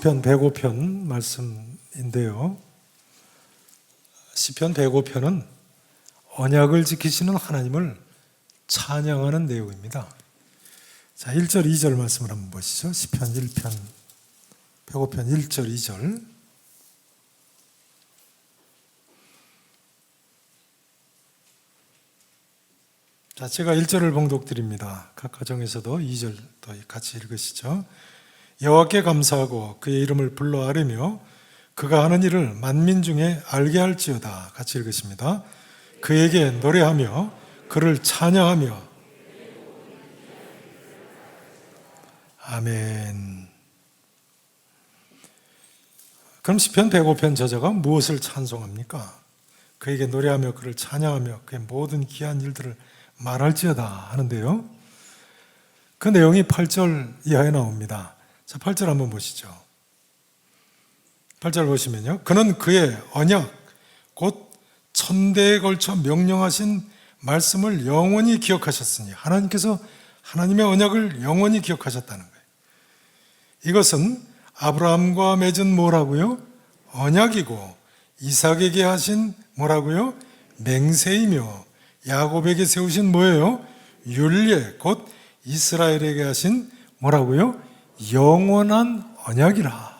시편 105편 말씀인데요. 시편 105편은 언약을 지키시는 하나님을 찬양하는 내용입니다. 자, 1절, 2절 말씀을 한번 보시죠. 시편 1편 105편 1절, 2절. 자, 제가 1절을 봉독드립니다. 각 가정에서도 2절도 같이 읽으시죠. 여호와께 감사하고 그의 이름을 불러 아뢰며 그가 하는 일을 만민 중에 알게 할지어다. 같이 읽으십니다. 그에게 노래하며 그를 찬양하며 아멘. 그럼 시편 105편 저자가 무엇을 찬송합니까? 그에게 노래하며 그를 찬양하며 그의 모든 귀한 일들을 말할지어다 하는데요. 그 내용이 8절 이하에 나옵니다. 자, 8절 한번 보시죠. 8절 보시면요. 그는 그의 언약, 곧 천대에 걸쳐 명령하신 말씀을 영원히 기억하셨으니 하나님께서 하나님의 언약을 영원히 기억하셨다는 거예요. 이것은 아브라함과 맺은 뭐라고요? 언약이고 이삭에게 하신 뭐라고요? 맹세이며 야곱에게 세우신 뭐예요? 율례 곧 이스라엘에게 하신 뭐라고요? 영원한 언약이라.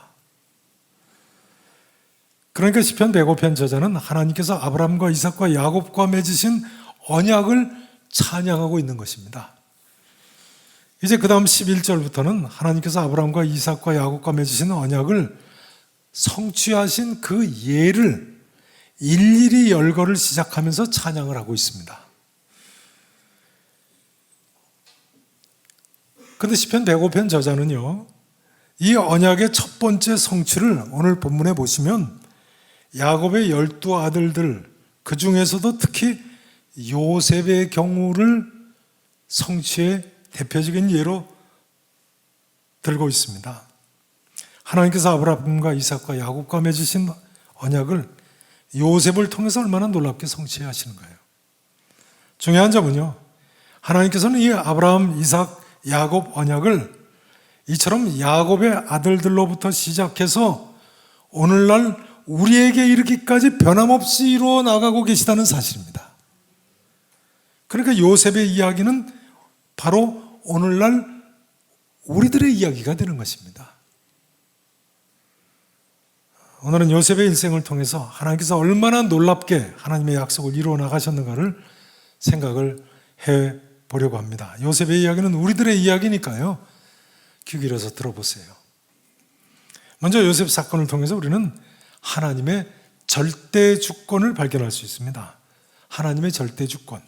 그러니까 시편 105편 저자는 하나님께서 아브라함과 이삭과 야곱과 맺으신 언약을 찬양하고 있는 것입니다. 이제 그 다음 11절부터는 하나님께서 아브라함과 이삭과 야곱과 맺으신 언약을 성취하신 그 예를 일일이 열거를 시작하면서 찬양을 하고 있습니다. 근데 시편 105편 저자는요. 이 언약의 첫 번째 성취를 오늘 본문에 보시면 야곱의 열두 아들들 그 중에서도 특히 요셉의 경우를 성취의 대표적인 예로 들고 있습니다. 하나님께서 아브라함과 이삭과 야곱과 맺으신 언약을 요셉을 통해서 얼마나 놀랍게 성취하시는 거예요. 중요한 점은요. 하나님께서는 이 아브라함, 이삭, 야곱 언약을 이처럼 야곱의 아들들로부터 시작해서 오늘날 우리에게 이르기까지 변함없이 이루어 나가고 계시다는 사실입니다. 그러니까 요셉의 이야기는 바로 오늘날 우리들의 이야기가 되는 것입니다. 오늘은 요셉의 일생을 통해서 하나님께서 얼마나 놀랍게 하나님의 약속을 이루어 나가셨는가를 생각을 해 보려고 합니다. 요셉의 이야기는 우리들의 이야기니까요. 귀 기울여서 들어보세요. 먼저 요셉 사건을 통해서 우리는 하나님의 절대 주권을 발견할 수 있습니다. 하나님의 절대 주권.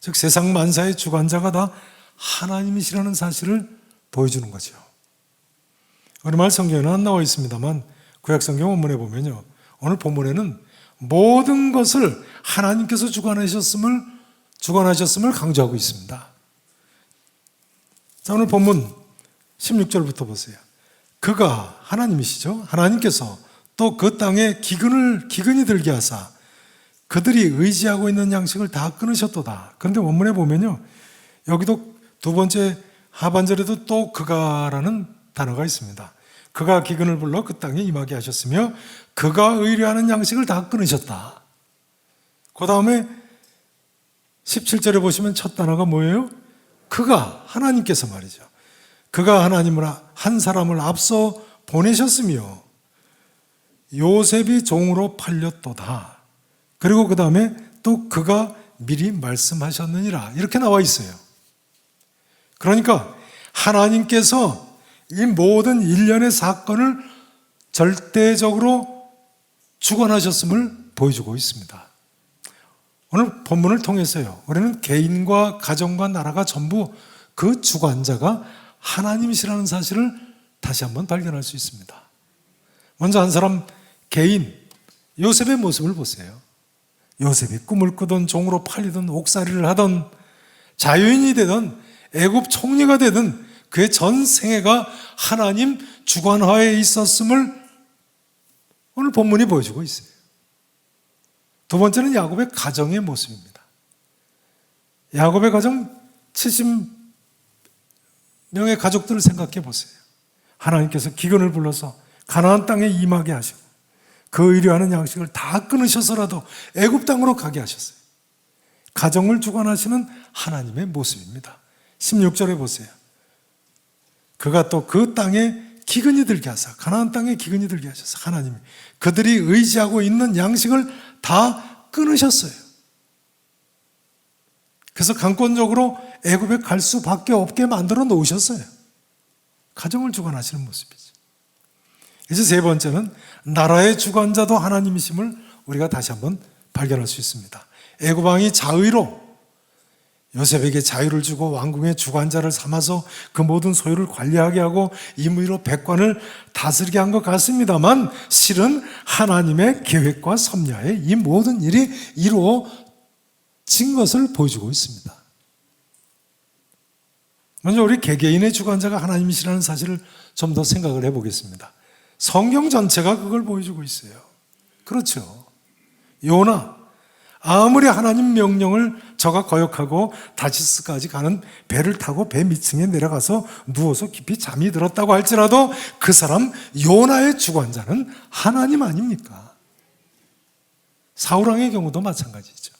즉 세상 만사의 주관자가 다 하나님이시라는 사실을 보여주는 거죠. 우리말 성경에는 안 나와 있습니다만 구약 성경 원문에 보면요. 오늘 본문에는 모든 것을 하나님께서 주관하셨음을 주관하셨음을 강조하고 있습니다. 자, 오늘 본문 16절부터 보세요. 그가 하나님이시죠. 하나님께서 또 그 땅에 기근을 기근이 들게 하사 그들이 의지하고 있는 양식을 다 끊으셨도다. 그런데 원문에 보면요. 여기도 두 번째 하반절에도 또 그가라는 단어가 있습니다. 그가 기근을 불러 그 땅에 임하게 하셨으며 그가 의뢰하는 양식을 다 끊으셨다. 그 다음에 17절에 보시면 첫 단어가 뭐예요? 그가 하나님께서 말이죠. 그가 하나님을 한 사람을 앞서 보내셨으며 요셉이 종으로 팔렸도다. 그리고 그 다음에 또 그가 미리 말씀하셨느니라. 이렇게 나와 있어요. 그러니까 하나님께서 이 모든 일련의 사건을 절대적으로 주관하셨음을 보여주고 있습니다. 오늘 본문을 통해서요. 우리는 개인과 가정과 나라가 전부 그 주관자가 하나님이시라는 사실을 다시 한번 발견할 수 있습니다. 먼저 한 사람 개인 요셉의 모습을 보세요. 요셉이 꿈을 꾸던 종으로 팔리던 옥살이를 하던 자유인이 되던 애굽 총리가 되든 그의 전 생애가 하나님 주관하에 있었음을 오늘 본문이 보여주고 있어요. 두 번째는 야곱의 가정의 모습입니다. 야곱의 가정 70명의 가족들을 생각해 보세요. 하나님께서 기근을 불러서 가나안 땅에 임하게 하시고 그 의료하는 양식을 다 끊으셔서라도 애굽 땅으로 가게 하셨어요. 가정을 주관하시는 하나님의 모습입니다. 16절에 보세요. 그가 또 그 땅에 기근이 들게 하사 가나안 땅에 기근이 들게 하셔서 하나님이 그들이 의지하고 있는 양식을 다 끊으셨어요. 그래서 강권적으로 애굽에 갈 수밖에 없게 만들어 놓으셨어요. 가정을 주관하시는 모습이죠. 이제 세 번째는 나라의 주관자도 하나님이심을 우리가 다시 한번 발견할 수 있습니다. 애굽 왕이 자의로 요셉에게 자유를 주고 왕궁의 주관자를 삼아서 그 모든 소유를 관리하게 하고 임의로 백관을 다스리게 한 것 같습니다만 실은 하나님의 계획과 섭리하에 이 모든 일이 이루어진 것을 보여주고 있습니다. 먼저 우리 개개인의 주관자가 하나님이시라는 사실을 좀 더 생각을 해보겠습니다. 성경 전체가 그걸 보여주고 있어요. 그렇죠. 요나 아무리 하나님 명령을 저가 거역하고 다시스까지 가는 배를 타고 배 밑층에 내려가서 누워서 깊이 잠이 들었다고 할지라도 그 사람 요나의 주관자는 하나님 아닙니까? 사울왕의 경우도 마찬가지죠.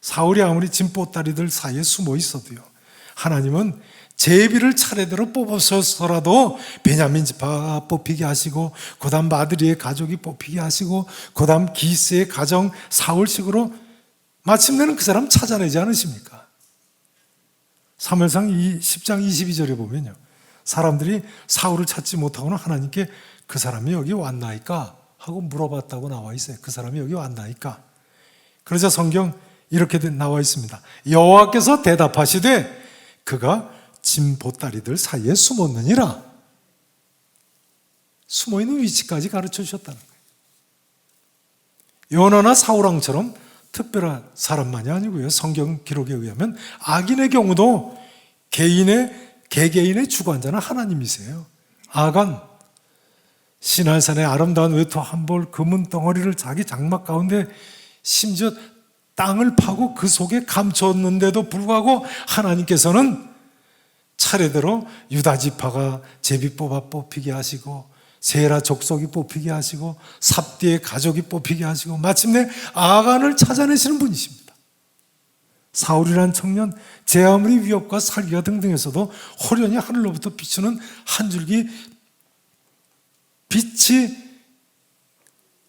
사울이 아무리 진보따리들 사이에 숨어 있어도요. 하나님은 제비를 차례대로 뽑아서라도 베냐민 지파 뽑히게 하시고 그다음 마드리의 가족이 뽑히게 하시고 그다음 기스의 가정 사울식으로 마침내는 그 사람 찾아내지 않으십니까? 3월상 10장 22절에 보면요. 사람들이 사울을 찾지 못하고는 하나님께 그 사람이 여기 왔나이까 하고 물어봤다고 나와 있어요. 그 사람이 여기 왔나이까. 그러자 성경 이렇게 나와 있습니다. 여호와께서 대답하시되 그가 진 보따리들 사이에 숨었느니라. 숨어 있는 위치까지 가르쳐 주셨다는 거예요. 요나나 사울왕처럼 특별한 사람만이 아니고요. 성경 기록에 의하면 악인의 경우도 개인의 개개인의 주관자는 하나님이세요. 아간 신할산의 아름다운 외투 한 벌 금은 덩어리를 자기 장막 가운데 심지어 땅을 파고 그 속에 감췄는데도 불구하고 하나님께서는 차례대로 유다 지파가 제비 뽑아 뽑히게 하시고 세라 족속이 뽑히게 하시고 삽디의 가족이 뽑히게 하시고 마침내 아간을 찾아내시는 분이십니다. 사울이란 청년 제 아무리 위협과 살기가 등등해서도 호련히 하늘로부터 비추는 한 줄기 빛이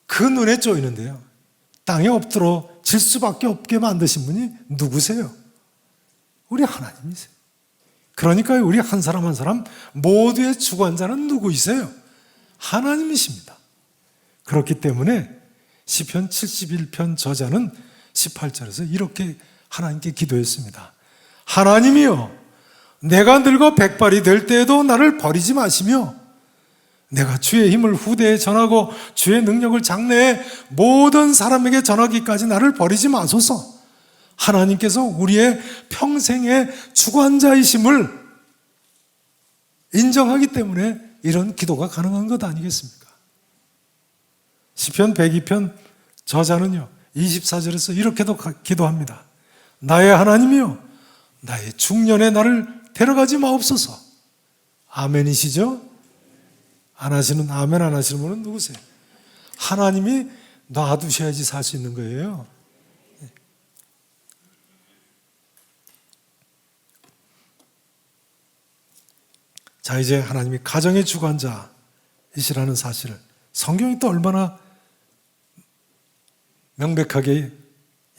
그 눈에 쪼이는데요. 땅에 엎드러 질 수밖에 없게 만드신 분이 누구세요? 우리 하나님이세요. 그러니까 우리 한 사람 한 사람 모두의 주관자는 누구이세요? 하나님이십니다. 그렇기 때문에 시편 71편 저자는 18절에서 이렇게 하나님께 기도했습니다. 하나님이여 내가 늙어 백발이 될 때에도 나를 버리지 마시며 내가 주의 힘을 후대에 전하고 주의 능력을 장래에 모든 사람에게 전하기까지 나를 버리지 마소서. 하나님께서 우리의 평생의 주관자이심을 인정하기 때문에 이런 기도가 가능한 것 아니겠습니까? 시편 102편 저자는요. 24절에서 이렇게도 기도합니다. 나의 하나님이요 나의 중년에 나를 데려가지 마옵소서. 아멘이시죠? 안 하시는 아멘 안 하시는 분은 누구세요? 하나님이 놔두셔야지 살 수 있는 거예요. 자, 이제 하나님이 가정의 주관자이시라는 사실을 성경이 또 얼마나 명백하게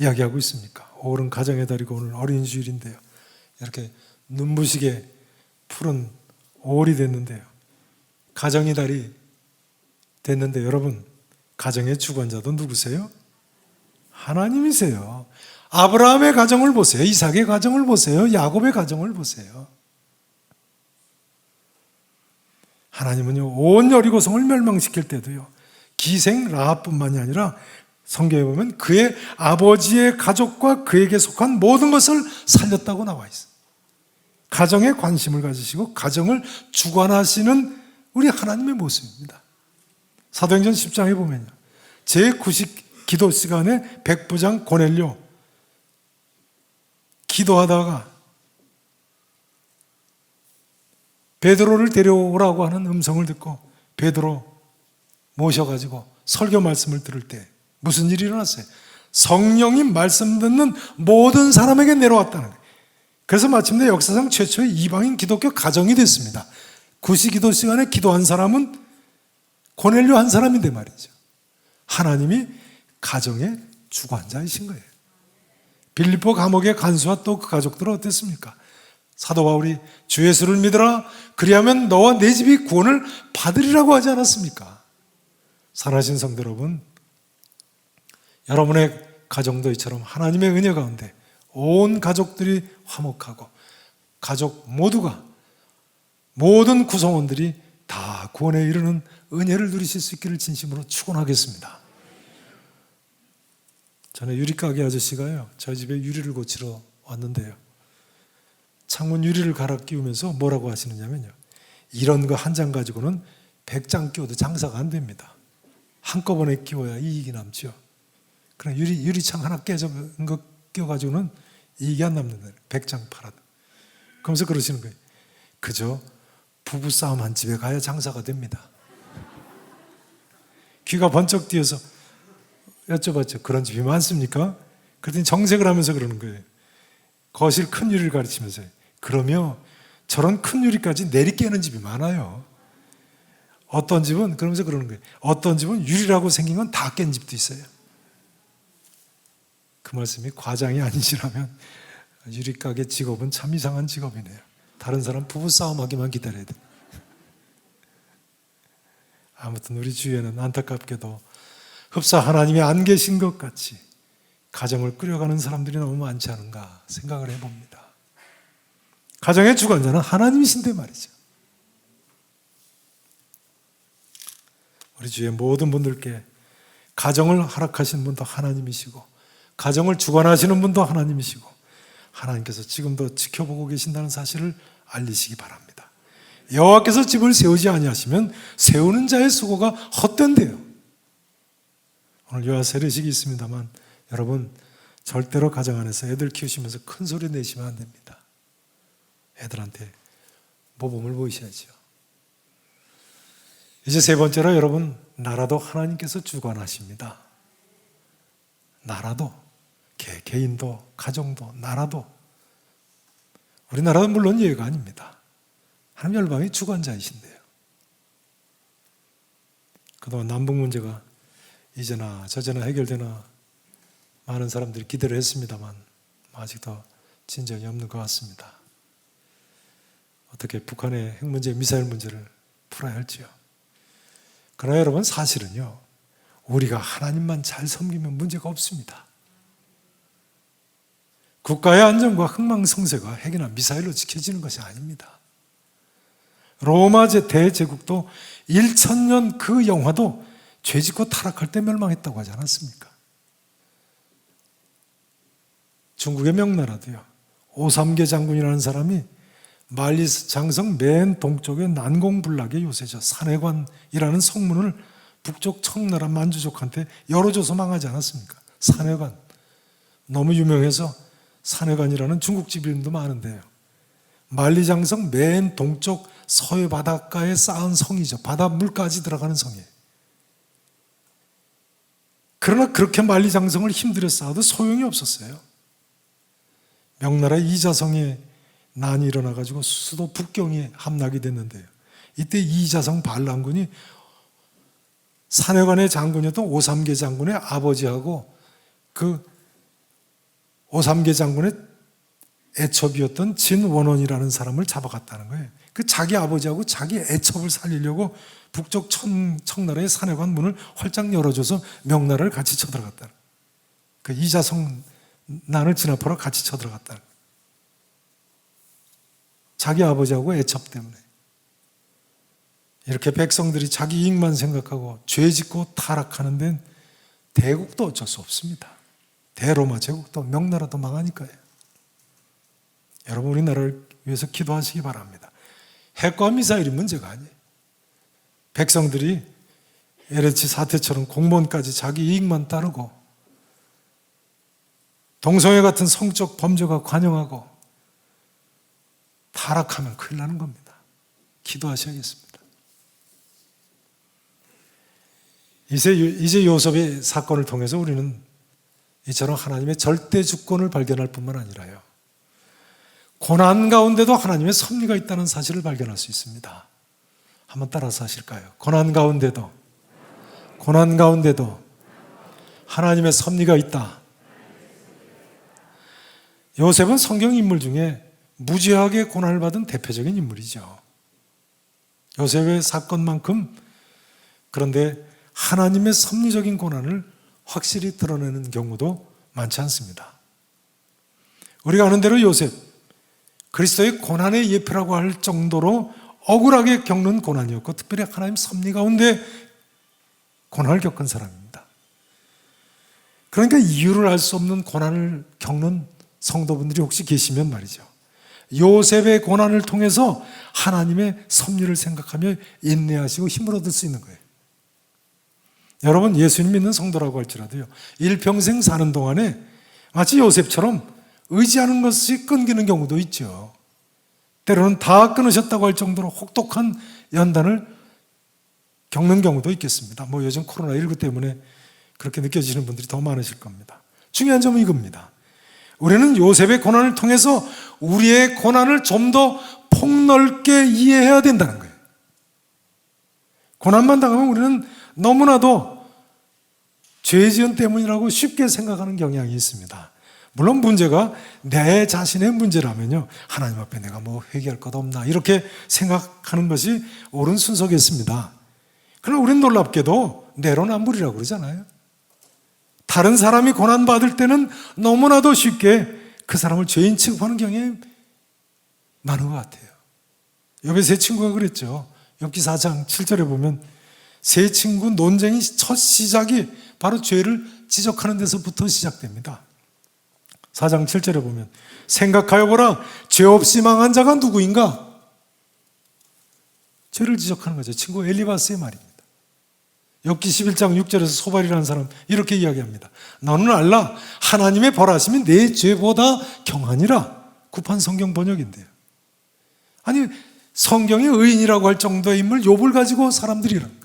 이야기하고 있습니까? 5월은 가정의 달이고 오늘 어린 주일인데요. 이렇게 눈부시게 푸른 5월이 됐는데요. 가정의 달이 됐는데 여러분, 가정의 주관자도 누구세요? 하나님이세요. 아브라함의 가정을 보세요. 이삭의 가정을 보세요. 야곱의 가정을 보세요. 하나님은요, 온 여리고성을 멸망시킬 때도요, 기생 라합뿐만이 아니라 성경에 보면 그의 아버지의 가족과 그에게 속한 모든 것을 살렸다고 나와 있어요. 가정에 관심을 가지시고 가정을 주관하시는 우리 하나님의 모습입니다. 사도행전 10장에 보면요. 제9식 기도 시간에 백부장 고넬료 기도하다가 베드로를 데려오라고 하는 음성을 듣고 베드로 모셔가지고 설교 말씀을 들을 때 무슨 일이 일어났어요? 성령이 말씀 듣는 모든 사람에게 내려왔다는 거예요. 그래서 마침내 역사상 최초의 이방인 기독교 가정이 됐습니다. 구시 기도 시간에 기도한 사람은 고넬료 한 사람인데 말이죠. 하나님이 가정의 주관자이신 거예요. 빌립보 감옥의 간수와 또 그 가족들은 어땠습니까? 사도 바울이 주 예수를 믿어라. 그리하면 너와 내 집이 구원을 받으리라고 하지 않았습니까? 사랑하신 성도 여러분, 여러분의 가정도 이처럼 하나님의 은혜 가운데 온 가족들이 화목하고 가족 모두가 모든 구성원들이 다 구원에 이르는 은혜를 누리실 수 있기를 진심으로 축원하겠습니다. 전에 유리가게 아저씨가요, 저희 집에 유리를 고치러 왔는데요. 창문 유리를 갈아 끼우면서 뭐라고 하시느냐면요. 이런 거 한 장 가지고는 100장 끼워도 장사가 안 됩니다. 한꺼번에 끼워야 이익이 남죠. 그럼 유리, 유리창 하나 깨진 거 끼워가지고는 이익이 안 남는다. 100장 팔아도. 그러면서 그러시는 거예요. 그저 부부싸움 한 집에 가야 장사가 됩니다. 귀가 번쩍 뛰어서 여쭤봤죠. 그런 집이 많습니까? 그랬더니 정색을 하면서 그러는 거예요. 거실 큰 유리를 가르치면서 그러면 저런 큰 유리까지 내리 깨는 집이 많아요. 어떤 집은 그러면서 그러는 거예요. 어떤 집은 유리라고 생긴 건 다 깬 집도 있어요. 그 말씀이 과장이 아니시라면 유리가게 직업은 참 이상한 직업이네요. 다른 사람 부부 싸움하기만 기다려야 돼. 아무튼 우리 주위에는 안타깝게도 흡사 하나님이 안 계신 것 같이 가정을 꾸려가는 사람들이 너무 많지 않은가 생각을 해봅니다. 가정의 주관자는 하나님이신데 말이죠. 우리 주위의 모든 분들께 가정을 허락하시는 분도 하나님이시고 가정을 주관하시는 분도 하나님이시고 하나님께서 지금도 지켜보고 계신다는 사실을 알리시기 바랍니다. 여호와께서 집을 세우지 아니하시면 세우는 자의 수고가 헛된대요. 오늘 요하 세례식이 있습니다만 여러분 절대로 가정 안에서 애들 키우시면서 큰 소리 내시면 안 됩니다. 애들한테 모범을 보이셔야죠. 이제 세 번째로 여러분 나라도 하나님께서 주관하십니다. 나라도 개, 개인도 가정도 나라도 우리나라는 물론 예외가 아닙니다. 하나님 열방의 주관자이신데요. 그동안 남북 문제가 이제나 저제나 해결되나 많은 사람들이 기대를 했습니다만 아직도 진전이 없는 것 같습니다. 어떻게 북한의 핵 문제, 미사일 문제를 풀어야 할지요. 그러나 여러분 사실은요. 우리가 하나님만 잘 섬기면 문제가 없습니다. 국가의 안전과 흥망성쇠가 핵이나 미사일로 지켜지는 것이 아닙니다. 로마 대제국도 1천년 그 영화도 죄짓고 타락할 때 멸망했다고 하지 않았습니까? 중국의 명나라도요. 오삼계 장군이라는 사람이 말리스 장성 맨 동쪽의 난공불락의 요새죠. 산해관이라는 성문을 북쪽 청나라 만주족한테 열어줘서 망하지 않았습니까? 산해관. 너무 유명해서 산해관이라는 중국집 이름도 많은데요. 만리장성 맨 동쪽 서해 바닷가에 쌓은 성이죠. 바닷물까지 들어가는 성이에요. 그러나 그렇게 만리장성을 힘들여 쌓아도 소용이 없었어요. 명나라 이자성에 난이 일어나가지고 수도 북경에 함락이 됐는데요. 이때 이자성 반란군이 산해관의 장군이었던 오삼계 장군의 아버지하고 그 오삼계 장군의 애첩이었던 진원원이라는 사람을 잡아갔다는 거예요. 그 자기 아버지하고 자기 애첩을 살리려고 북쪽 청, 청나라의 산해관 문을 활짝 열어줘서 명나라를 같이 쳐들어갔다. 그 이자성 난을 진압하러 같이 쳐들어갔다. 자기 아버지하고 애첩 때문에. 이렇게 백성들이 자기 이익만 생각하고 죄 짓고 타락하는 데는 대국도 어쩔 수 없습니다. 대로마 제국도 명나라도 망하니까요. 여러분 우리나라를 위해서 기도하시기 바랍니다. 핵과 미사일이 문제가 아니에요. 백성들이 LH 사태처럼 공무원까지 자기 이익만 따르고 동성애 같은 성적 범죄가 관영하고 타락하면 큰일 나는 겁니다. 기도하셔야겠습니다. 이제, 이제 요셉의 사건을 통해서 우리는 이처럼 하나님의 절대 주권을 발견할 뿐만 아니라요. 고난 가운데도 하나님의 섭리가 있다는 사실을 발견할 수 있습니다. 한번 따라서 하실까요? 고난 가운데도, 고난 가운데도 하나님의 섭리가 있다. 요셉은 성경 인물 중에 무지하게 고난을 받은 대표적인 인물이죠. 요셉의 사건만큼 그런데 하나님의 섭리적인 고난을 확실히 드러내는 경우도 많지 않습니다. 우리가 아는 대로 요셉, 그리스도의 고난의 예표라고 할 정도로 억울하게 겪는 고난이었고, 특별히 하나님 섭리 가운데 고난을 겪은 사람입니다. 그러니까 이유를 알 수 없는 고난을 겪는 성도분들이 혹시 계시면 말이죠. 요셉의 고난을 통해서 하나님의 섭리를 생각하며 인내하시고 힘을 얻을 수 있는 거예요. 여러분 예수님 믿는 성도라고 할지라도요. 일평생 사는 동안에 마치 요셉처럼 의지하는 것이 끊기는 경우도 있죠. 때로는 다 끊으셨다고 할 정도로 혹독한 연단을 겪는 경우도 있겠습니다. 뭐 요즘 코로나19 때문에 그렇게 느껴지는 분들이 더 많으실 겁니다. 중요한 점은 이겁니다. 우리는 요셉의 고난을 통해서 우리의 고난을 좀 더 폭넓게 이해해야 된다는 거예요. 고난만 당하면 우리는 너무나도 죄 지은 때문이라고 쉽게 생각하는 경향이 있습니다. 물론 문제가 내 자신의 문제라면요. 하나님 앞에 내가 뭐 회개할 것 없나 이렇게 생각하는 것이 옳은 순서겠습니다. 그러나 우리는 놀랍게도 내로남불이라고 그러잖아요. 다른 사람이 고난받을 때는 너무나도 쉽게 그 사람을 죄인 취급하는 경향이 많은 것 같아요. 옆에 세 친구가 그랬죠. 엽기 4장 7절에 보면 세 친구 논쟁이 첫 시작이 바로 죄를 지적하는 데서부터 시작됩니다. 4장 7절에 보면 생각하여 보라 죄 없이 망한 자가 누구인가? 죄를 지적하는 거죠. 친구 엘리바스의 말입니다. 엽기 11장 6절에서 소발이라는 사람 이렇게 이야기합니다. 너는 알라 하나님의 벌하심이 내 죄보다 경하니라. 구판 성경 번역인데요. 아니 성경의 의인이라고 할 정도의 인물 욥을 가지고 사람들이 이런 거예요.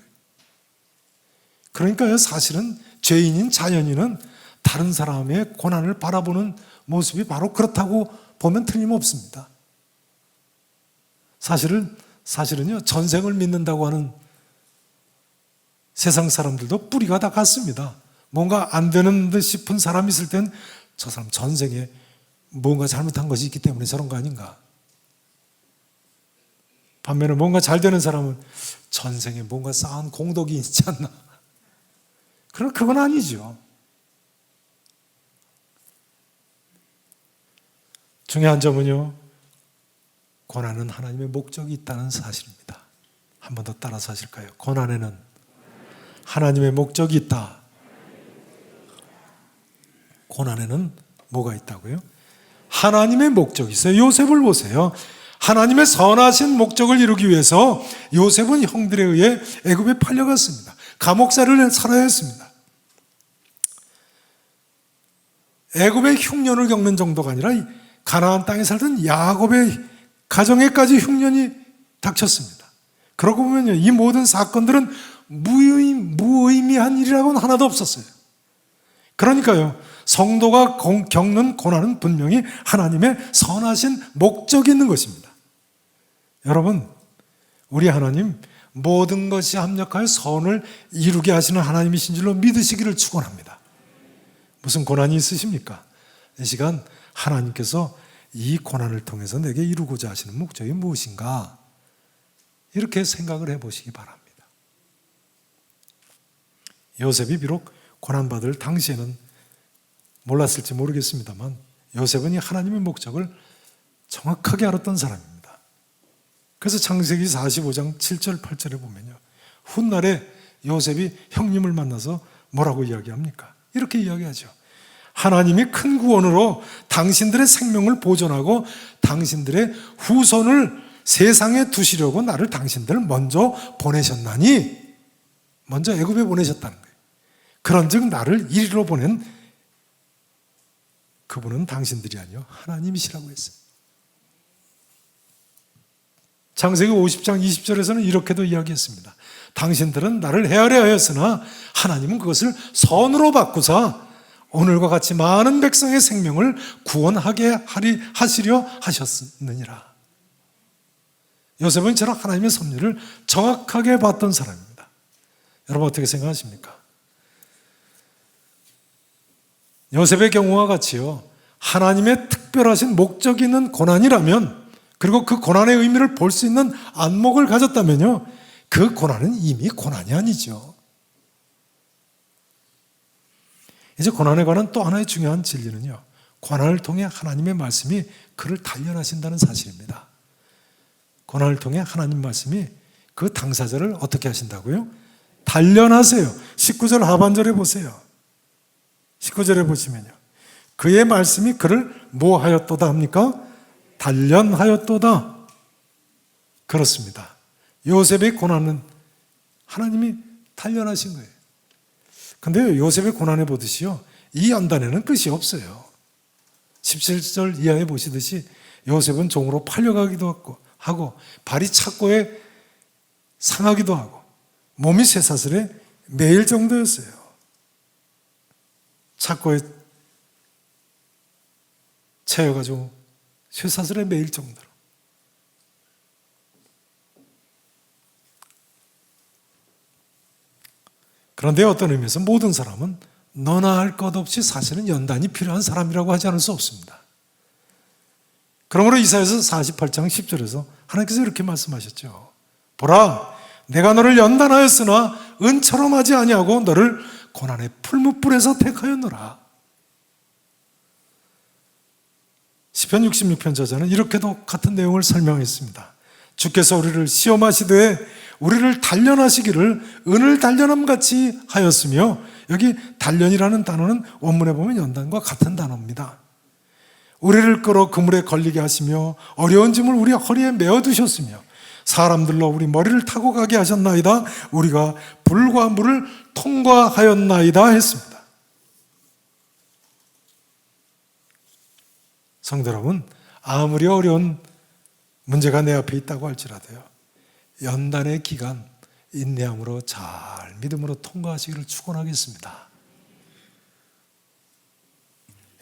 그러니까요 사실은 죄인인 자연인은 다른 사람의 고난을 바라보는 모습이 바로 그렇다고 보면 틀림없습니다. 사실은 사실은요 전생을 믿는다고 하는 세상 사람들도 뿌리가 다 같습니다. 뭔가 안 되는 듯 싶은 사람이 있을 땐 저 사람 전생에 뭔가 잘못한 것이 있기 때문에 저런 거 아닌가. 반면에 뭔가 잘 되는 사람은 전생에 뭔가 쌓은 공덕이 있지 않나. 그럼 그건 아니죠. 중요한 점은요, 고난은 하나님의 목적이 있다는 사실입니다. 한 번 더 따라서 하실까요? 고난에는 하나님의 목적이 있다. 고난에는 뭐가 있다고요? 하나님의 목적이 있어요. 요셉을 보세요. 하나님의 선하신 목적을 이루기 위해서 요셉은 형들에 의해 애굽에 팔려갔습니다. 감옥살을 살아야 했습니다. 애굽의 흉년을 겪는 정도가 아니라 가나안 땅에 살던 야곱의 가정에까지 흉년이 닥쳤습니다. 그러고 보면요, 이 모든 사건들은 무의미, 무의미한 일이라고는 하나도 없었어요. 그러니까요, 성도가 겪는 고난은 분명히 하나님의 선하신 목적이 있는 것입니다. 여러분, 우리 하나님 모든 것이 합력하여 선을 이루게 하시는 하나님이신 줄로 믿으시기를 축원합니다. 무슨 고난이 있으십니까? 이 시간 하나님께서 이 고난을 통해서 내게 이루고자 하시는 목적이 무엇인가? 이렇게 생각을 해 보시기 바랍니다. 요셉이 비록 고난받을 당시에는 몰랐을지 모르겠습니다만 요셉은 이 하나님의 목적을 정확하게 알았던 사람입니다. 그래서 창세기 45장 7절 8절에 보면요. 훗날에 요셉이 형님을 만나서 뭐라고 이야기합니까? 이렇게 이야기하죠. 하나님이 큰 구원으로 당신들의 생명을 보존하고 당신들의 후손을 세상에 두시려고 나를 당신들 먼저 보내셨나니 먼저 애굽에 보내셨다는 거예요. 그런즉 나를 이리로 보낸 그분은 당신들이 아니요 하나님이시라고 했어요. 창세기 50장 20절에서는 이렇게도 이야기했습니다. 당신들은 나를 헤아려 하였으나 하나님은 그것을 선으로 바꾸사 오늘과 같이 많은 백성의 생명을 구원하게 하리 하시려 하셨느니라. 요셉은 저런 하나님의 섭리를 정확하게 봤던 사람입니다. 여러분 어떻게 생각하십니까? 요셉의 경우와 같이요. 하나님의 특별하신 목적 있는 고난이라면 그리고 그 고난의 의미를 볼 수 있는 안목을 가졌다면요. 그 고난은 이미 고난이 아니죠. 이제 고난에 관한 또 하나의 중요한 진리는요. 고난을 통해 하나님의 말씀이 그를 단련하신다는 사실입니다. 고난을 통해 하나님 말씀이 그 당사자를 어떻게 하신다고요? 단련하세요. 19절 하반절에 보세요. 19절에 보시면요. 그의 말씀이 그를 뭐 하였도다 합니까? 단련하였도다. 그렇습니다. 요셉의 고난은 하나님이 단련하신 거예요. 근데 요셉의 고난해 보듯이요. 이 연단에는 끝이 없어요. 17절 이하에 보시듯이 요셉은 종으로 팔려가기도 하고, 하고 발이 착고에 상하기도 하고 몸이 쇠사슬에 매일 정도였어요. 착고에 채여가지고 쇠사슬에 매일 정도로. 그런데 어떤 의미에서 모든 사람은 너나 할 것 없이 사실은 연단이 필요한 사람이라고 하지 않을 수 없습니다. 그러므로 이사에서 48장 10절에서 하나님께서 이렇게 말씀하셨죠. 보라, 내가 너를 연단하였으나 은처럼 하지 아니하고 너를 고난의 풀무불에서 택하였노라. 시편 66편 저자는 이렇게도 같은 내용을 설명했습니다. 주께서 우리를 시험하시되 우리를 단련하시기를 은을 단련함 같이 하였으며 여기 단련이라는 단어는 원문에 보면 연단과 같은 단어입니다. 우리를 끌어 그물에 걸리게 하시며 어려운 짐을 우리 허리에 메어 두셨으며 사람들로 우리 머리를 타고 가게 하셨나이다. 우리가 불과 물을 통과하였나이다 했습니다. 성도 여러분, 아무리 어려운 문제가 내 앞에 있다고 할지라도요. 연단의 기간 인내함으로 잘 믿음으로 통과하시기를 축원하겠습니다.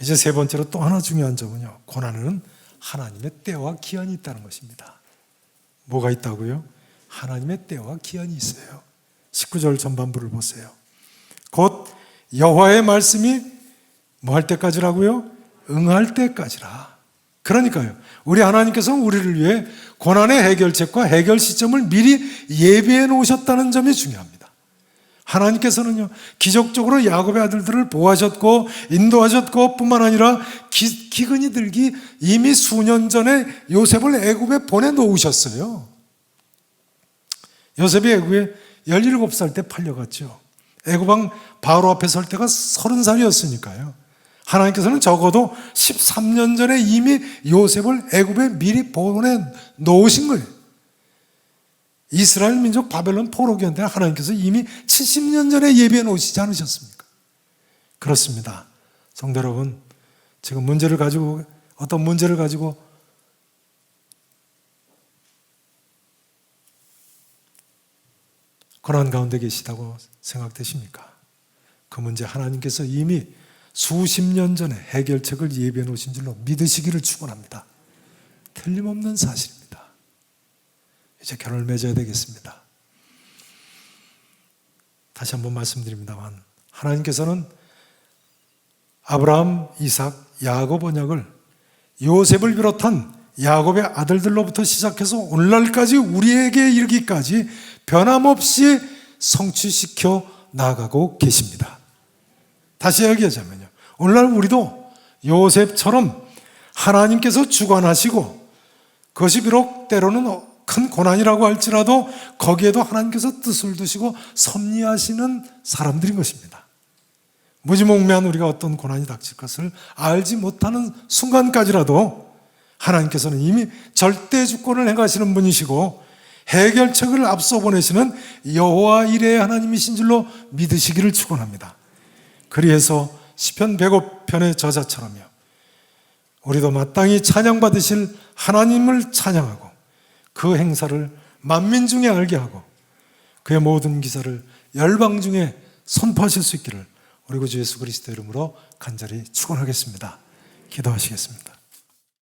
이제 세 번째로 또 하나 중요한 점은요. 고난은 하나님의 때와 기한이 있다는 것입니다. 뭐가 있다고요? 하나님의 때와 기한이 있어요. 19절 전반부를 보세요. 곧 여호와의 말씀이 뭐 할 때까지라고요? 응할 때까지라. 그러니까요. 우리 하나님께서 우리를 위해 고난의 해결책과 해결 시점을 미리 예비해 놓으셨다는 점이 중요합니다. 하나님께서는요, 기적적으로 야곱의 아들들을 보호하셨고, 인도하셨고, 뿐만 아니라 기, 기근이 들기 이미 수년 전에 요셉을 애굽에 보내놓으셨어요. 요셉이 애굽에 17살 때 팔려갔죠. 애굽왕 바로 앞에 설 때가 30살이었으니까요. 하나님께서는 적어도 13년 전에 이미 요셉을 애굽에 미리 보내 놓으신 거예요. 이스라엘 민족 바벨론 포로기한테 하나님께서 이미 70년 전에 예비해 놓으시지 않으셨습니까? 그렇습니다. 성도 여러분, 지금 문제를 가지고 어떤 문제를 가지고 고난 가운데 계시다고 생각되십니까? 그 문제 하나님께서 이미 수십 년 전에 해결책을 예비해 놓으신 줄로 믿으시기를 축원합니다. 틀림없는 사실입니다. 이제 결혼을 맺어야 되겠습니다. 다시 한번 말씀드립니다만 하나님께서는 아브라함, 이삭, 야곱 언약을 요셉을 비롯한 야곱의 아들들로부터 시작해서 오늘날까지 우리에게 이르기까지 변함없이 성취시켜 나가고 계십니다. 다시 이야기하자면요. 오늘날 우리도 요셉처럼 하나님께서 주관하시고 그것이 비록 때로는 큰 고난이라고 할지라도 거기에도 하나님께서 뜻을 두시고 섭리하시는 사람들인 것입니다. 무지몽매한 우리가 어떤 고난이 닥칠 것을 알지 못하는 순간까지라도 하나님께서는 이미 절대 주권을 행하시는 분이시고 해결책을 앞서 보내시는 여호와 이레의 하나님이신 줄로 믿으시기를 축원합니다. 그리해서 시편 105편의 저자처럼요. 우리도 마땅히 찬양 받으실 하나님을 찬양하고 그 행사를 만민 중에 알게 하고 그의 모든 기사를 열방 중에 선포하실 수 있기를 우리 구주 예수 그리스도 이름으로 간절히 축원하겠습니다. 기도하시겠습니다.